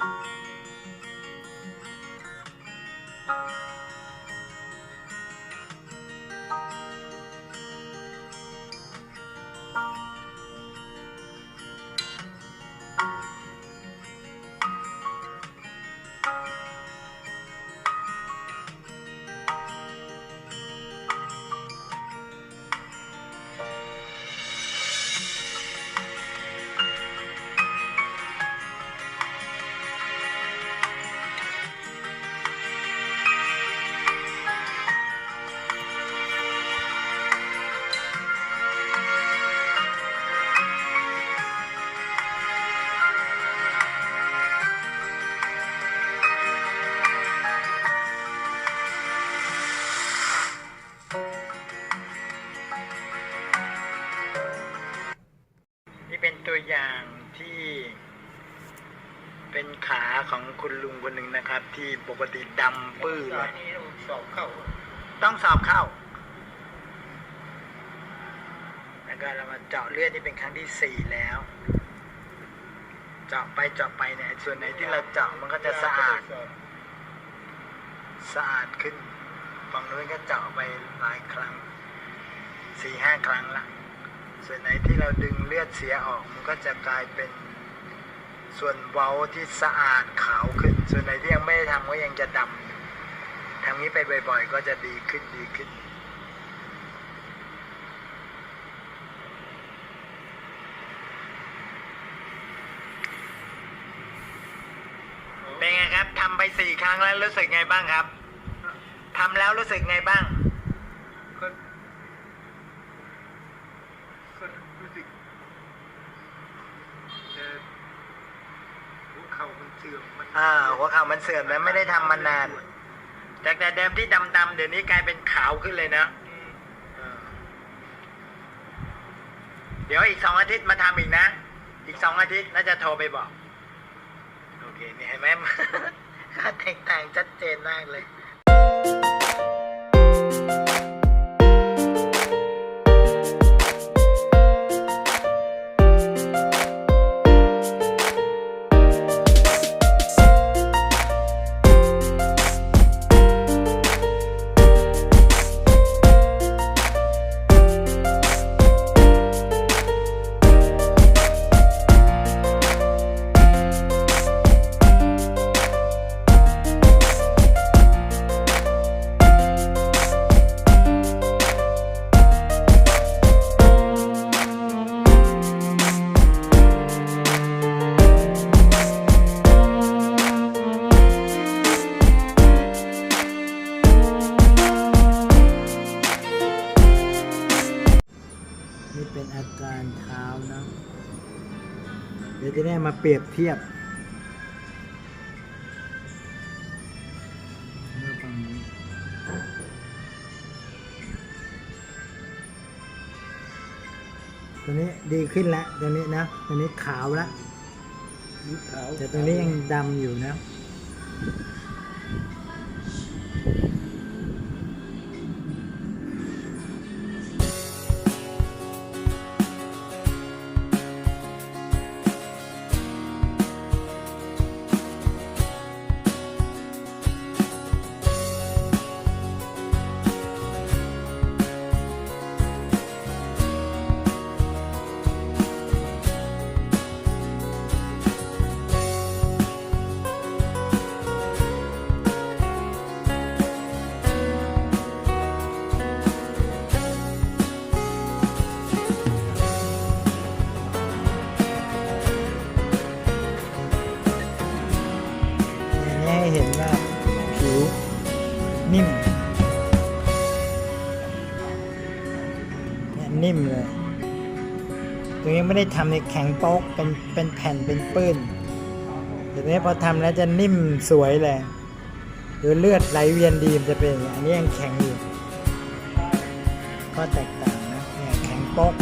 นี่ ตัวอย่างที่เป็นขาของคุณลุงคนหนึ่งนะครับ ที่ปกติดำปื้อเลยสอบเข้า ต้องสอบเข้า แล้วก็เรามาเจาะเลือดนี่เป็นครั้งที่สี่แล้ว เจาะไปเจาะไปเนี่ยส่วนไหนที่เราเจาะมันก็จะสะอาด สะอาดขึ้นฝั่งนู้นก็เจาะไปหลายครั้งสี่ห้าครั้งละ ส่วนไหนที่เราดึงเลือดเสียออกมันก็จะกลายเป็นส่วนเว้าที่สะอาดขาวขึ้น ส่วนไหนที่ยังไม่ได้ทำก็ยังจะดำทำนี้ไปบ่อย ๆ ก็จะดีขึ้นดีขึ้นเป็นไงครับทำไปสี่ครั้งแล้วรู้สึกไงบ้างครับทำแล้วรู้สึกไงบ้าง ก็ก็รู้สึกเอ่อหัวเข่ามันเสื่อมมันอ่าหัวเข่ามันเสื่อมแล้วไม่ได้ทำมานาน จากแต่เดิมที่ดำๆเดี๋ยวนี้กลายเป็นขาวขึ้นเลยนะ อืมเออเดี๋ยวอีกสองอาทิตย์มาทำอีกนะ อีกสองอาทิตย์แล้วจะโทรไปบอก โอเคนี่เห็นไหม ค่าแตกต่างชัดเจนมากเลย อาการเท้านะ เดี๋ยวจะได้มาเปรียบเทียบเมื่อฟังนี้ตัวนี้ดีขึ้นแล้วตัวนี้นะตัวนี้ขาวแล้วนิ้วขาวแต่ตัวนี้ยังดำอยู่นะ เห็นว่าผิวนิ่มเนี่ยนิ่มเลยตัวนี้ไม่ได้ทำในแข็งโป๊กเป็นเป็นแผ่นเป็นปื้นแต่ตัวนี้พอทำแล้วจะนิ่มสวยเลยหรือเลือดไหลเวียนดีมันจะเป็นอย่างนี้อันนี้ยังแข็งอยู่ก็แตกต่างนะเนี่ยแข็งโป๊ก